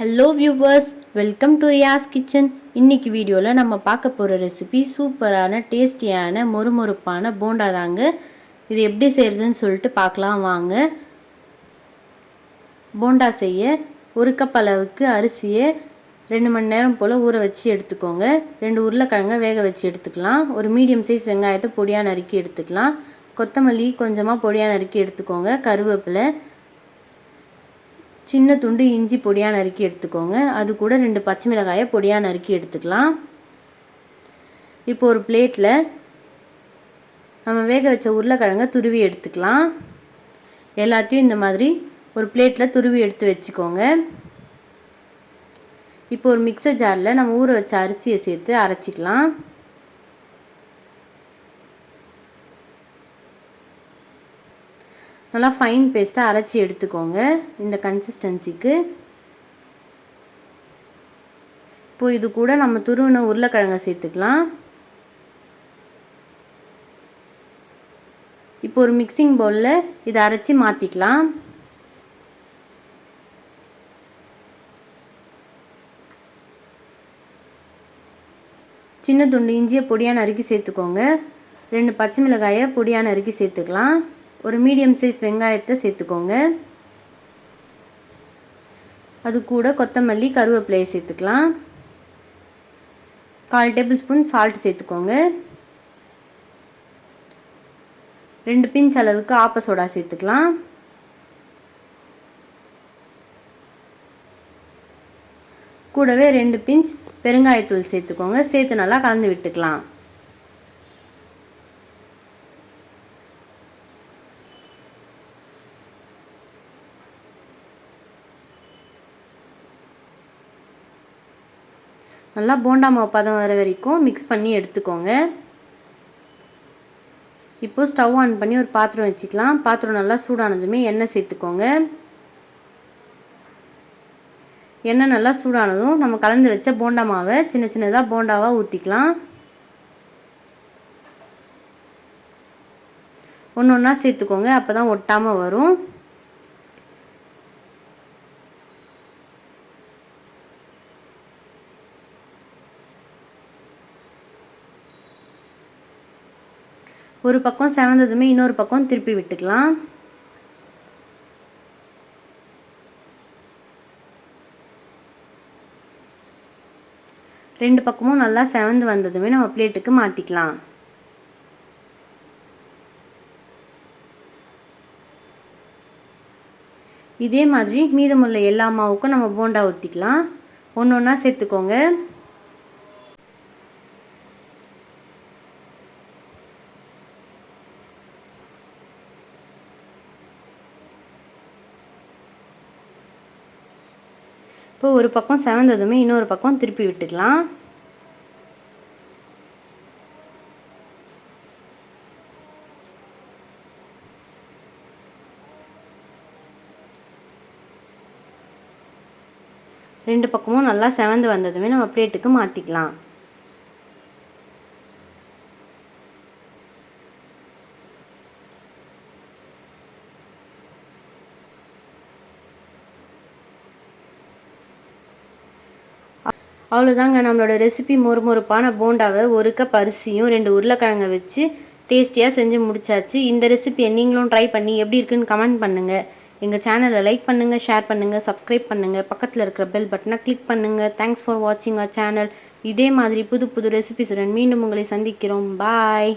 Hello viewers welcome to Riyas kitchen இன்னைக்கு வீடியோவில் நம்ம பார்க்க போகிற ரெசிபி சூப்பரான டேஸ்டியான மொறுமொறுப்பான போண்டா தாங்க. இது எப்படி செய்கிறதுன்னு சொல்லிட்டு பார்க்கலாம் வாங்க. போண்டா செய்ய ஒரு கப் அளவுக்கு அரிசியை ரெண்டு மணி நேரம் போல் ஊற வச்சு எடுத்துக்கோங்க. ரெண்டு உருளைக்கிழங்க வேக வச்சு எடுத்துக்கலாம். ஒரு மீடியம் சைஸ் வெங்காயத்தை பொடியாக நறுக்கி எடுத்துக்கலாம். கொத்தமல்லி கொஞ்சமாக பொடியாக நறுக்கி எடுத்துக்கோங்க. கருவேப்பிலை சின்ன துண்டு இஞ்சி பொடியாக நறுக்கி எடுத்துக்கோங்க. அது கூட ரெண்டு பச்சை மிளகாயை பொடியாக நறுக்கி எடுத்துக்கலாம். இப்போ ஒரு பிளேட்டில் நம்ம வேக வச்ச உருளைக்கிழங்க துருவி எடுத்துக்கலாம். எல்லாத்தையும் இந்த மாதிரி ஒரு பிளேட்டில் துருவி எடுத்து வச்சுக்கோங்க. இப்போ ஒரு மிக்சர் ஜாரில் நம்ம ஊற வச்ச அரிசியை சேர்த்து அரைச்சிக்கலாம். நல்லா ஃபைன் பேஸ்ட்டாக அரைச்சி எடுத்துக்கோங்க இந்த கன்சிஸ்டன்சிக்கு இப்போ இது கூட நம்ம துருவின உருளைக்கிழங்கை சேர்த்துக்கலாம். இப்போ ஒரு மிக்சிங் பவுலில் இதை அரைச்சி மாற்றிக்கலாம் சின்ன துண்டு இஞ்சியை பொடியாக நறுக்கி சேர்த்துக்கோங்க. ரெண்டு பச்சை மிளகாயை பொடியாக நறுக்கி சேர்த்துக்கலாம். ஒரு மீடியம் சைஸ் வெங்காயத்தை சேர்த்துக்கோங்க. அது கூட கொத்தமல்லி கருவேப்பிலையை சேர்த்துக்கலாம். கால் டேபிள் ஸ்பூன் சால்ட் சேர்த்துக்கோங்க. ரெண்டு பிஞ்ச் அளவுக்கு ஆப்ப சோடா சேர்த்துக்கலாம். கூடவே ரெண்டு பிஞ்ச் பெருங்காயத்தூள் சேர்த்துக்கோங்க. சேர்த்து நல்லா கலந்து விட்டுக்கலாம். நல்லா போண்டா மாவு பதம் வர வரைக்கும் மிக்ஸ் பண்ணி எடுத்துக்கோங்க. இப்போது ஸ்டவ் ஆன் பண்ணி ஒரு பாத்திரம் வச்சுக்கலாம். பாத்திரம் நல்லா சூடானதுமே எண்ணெய் சேர்த்துக்கோங்க. எண்ணெய் நல்லா சூடானதும் நம்ம கலந்து வச்ச போண்டா மாவை சின்ன சின்னதாக போண்டாவாக ஊற்றிக்கலாம் ஒன்று ஒன்றா சேர்த்துக்கோங்க. அப்போ தான் ஒட்டாமல் வரும். ஒரு பக்கம் செவந்ததுமே இன்னொரு பக்கம் திருப்பி விட்டுக்கலாம். ரெண்டு பக்கமும் நல்லா செவந்து வந்ததுமே நம்ம பிளேட்டுக்கு மாற்றிக்கலாம் இதே மாதிரி மீதமுள்ள எல்லா மாவுக்கும் நம்ம போண்டா ஊற்றிக்கலாம் ஒன்று ஒன்றா சேர்த்துக்கோங்க. இப்போ ஒரு பக்கம் செவந்ததுமே இன்னொரு பக்கம் திருப்பி விட்டுக்கலாம். ரெண்டு பக்கமும் நல்லா செவந்து வந்ததுமே நம்ம பிளேட்டுக்கு மாற்றிக்கலாம் அவ்வளோதாங்க நம்மளோட ரெசிபி மொறுமொறுப்பான போண்டாவை ஒரு கப் அரிசியும் ரெண்டு உருளைக்கிழங்க வச்சு டேஸ்டியாக செஞ்சு முடிச்சாச்சு. இந்த ரெசிபியை நீங்களும் ட்ரை பண்ணி எப்படி இருக்குன்னு கமெண்ட் பண்ணுங்கள் எங்கள் சேனலை லைக் பண்ணுங்கள் ஷேர் பண்ணுங்கள் சப்ஸ்கிரைப் பண்ணுங்கள் பக்கத்தில் இருக்கிற பெல் பட்டனை கிளிக் பண்ணுங்கள் தேங்க்ஸ் ஃபார் வாட்சிங் அ சேனல் இதே மாதிரி புது புது ரெசிபிஸுடன் மீண்டும் உங்களை சந்திக்கிறோம். பாய்